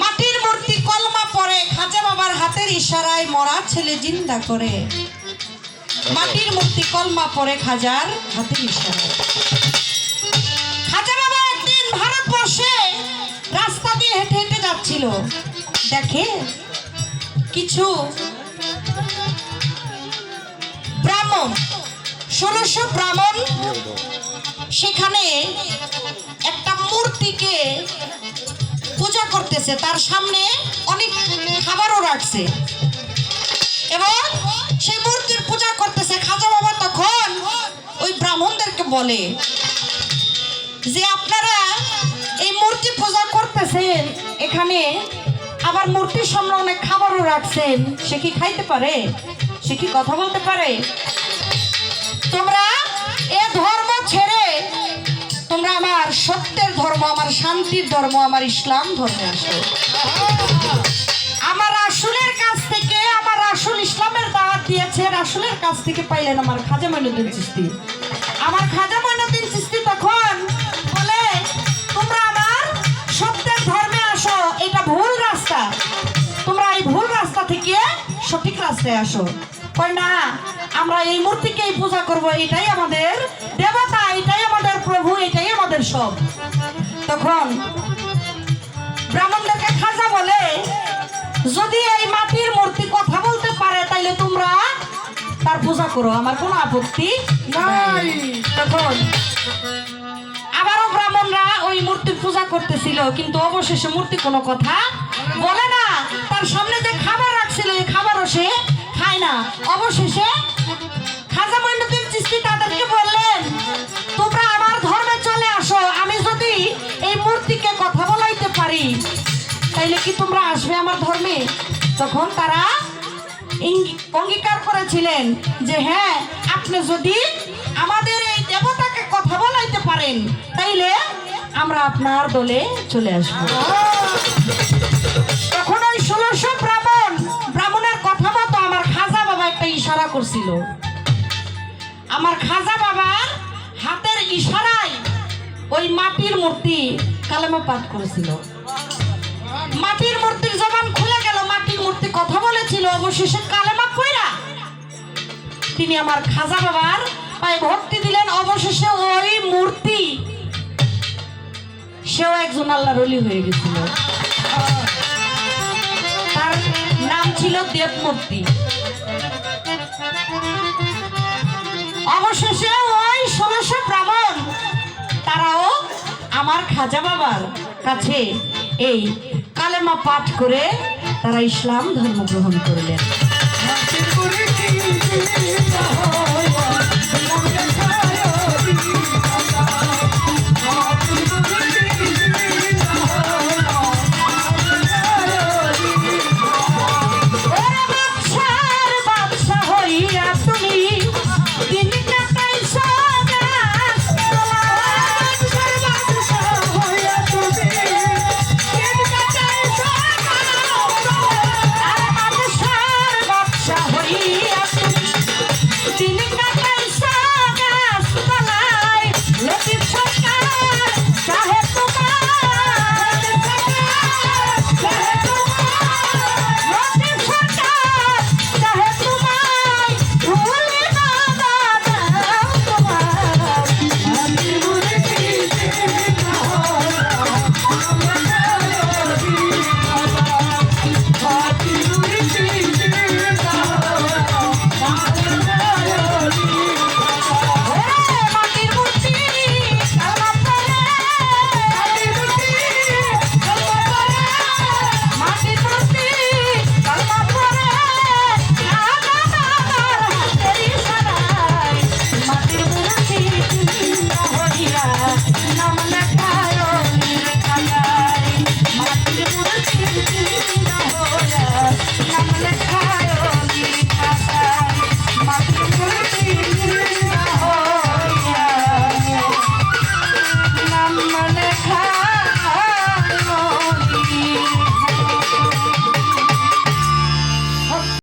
মাটির মূর্তি কলমা পরে খাজা বাবার হাতের ইশারায় মরা ছেলে জিন্দা করে। মাটির মূর্তি কলমা পরে খাজার হাতের ইশারায়। খাজা বাবা একদিন ভারতবর্ষে রাস্তা দিয়ে হেঁটে হেঁটে যাচ্ছিল। দেখে কিছু ব্রাহ্মণ ষোলোশো ব্রাহ্মণ সেখানে একটা মূর্তিকে পূজা করতেছে, তার সামনে অনেক খাবারও রাখছে। এবং সেই মূর্তির পূজা করতেছে, খাজা বাবা তখন ওই ব্রাহ্মণদেরকে বলে যে, আপনারা এই মূর্তি পূজা করতেছেন, এখানে আবার মূর্তির সামনে অনেক খাবারও রাখছেন, সে কি খাইতে পারে? সে কি কথা বলতে পারে? তোমরা এ ধর্ম ছেড়ে তোমরা আমার সত্যের ধর্ম, আমার শান্তির ধর্ম, আমার ইসলাম ধর্মে আসো আমার রাসুলের কাছ থেকে, আমার রাসুল ইসলামের দাওয়াত দিয়েছে, রাসুলের কাছ থেকে পাইলেন আমার খাজা মইনুদ্দিন চিস্তি আমার খাজা মইনুদ্দিন চিস্তি তখন বলে, তোমরা আমার সত্যের ধর্মে আসো, এটা ভুল রাস্তা। তোমরা এই ভুল রাস্তা থেকে সঠিক রাস্তায় আসো। কয়, না, আমরা এই মূর্তিকেই পূজা করব, এটাই আমাদের দেবতা, এটাই আমাদের প্রভু এটাই আমাদের সব। তখন ব্রাহ্মণদেরকে খাজা বলে যদি এই মাটির মূর্তি কথা বলতে পারে তাইলে তোমরা তার পূজা করো। আমার কোনো আপত্তি নাই। তখন আবারও ব্রাহ্মণরা ওই মূর্তির পূজা করতেছিল কিন্তু অবশেষে মূর্তি কোনো কথা বলে না। তার সামনে যে খাবার রাখছিল এই খাবারও সে খায় না। অবশেষে তাইলে কি তোমরা আসবে আমার ধর্মে? তখন তারা অঙ্গীকার করেছিলেন যে হ্যাঁ আপনি যদি আমাদের এই দেবতাকে কথা বলাইতে পারেন, তাইলে আমরা আপনার দলে চলে আসব। তখন ওই ষোলোশো ব্রাহ্মণ, ব্রাহ্মণের কথা মতো আমার খাজা বাবা একটা ইশারা করছিল। আমার খাজা বাবার হাতের ইশারায় ওই মাটির মূর্তি কালেমা পাঠ করেছিল। মাটির মূর্তির জবান খুলে গেল, মাটির মূর্তি কথা বলেছিল, অবশেষে কালেমা কইরা তিনি আমার খাজা বাবার পায়ে ভক্তি দিলেন, অবশেষে ওই মূর্তি সেও একজন আল্লাহর অলি হয়ে গেছিল। তার নাম ছিল দেবমূর্তি। অবশেষে খাজা বাবার কাছে এই কালেমা পাঠ করে তারা ইসলাম ধর্ম গ্রহণ করলেন।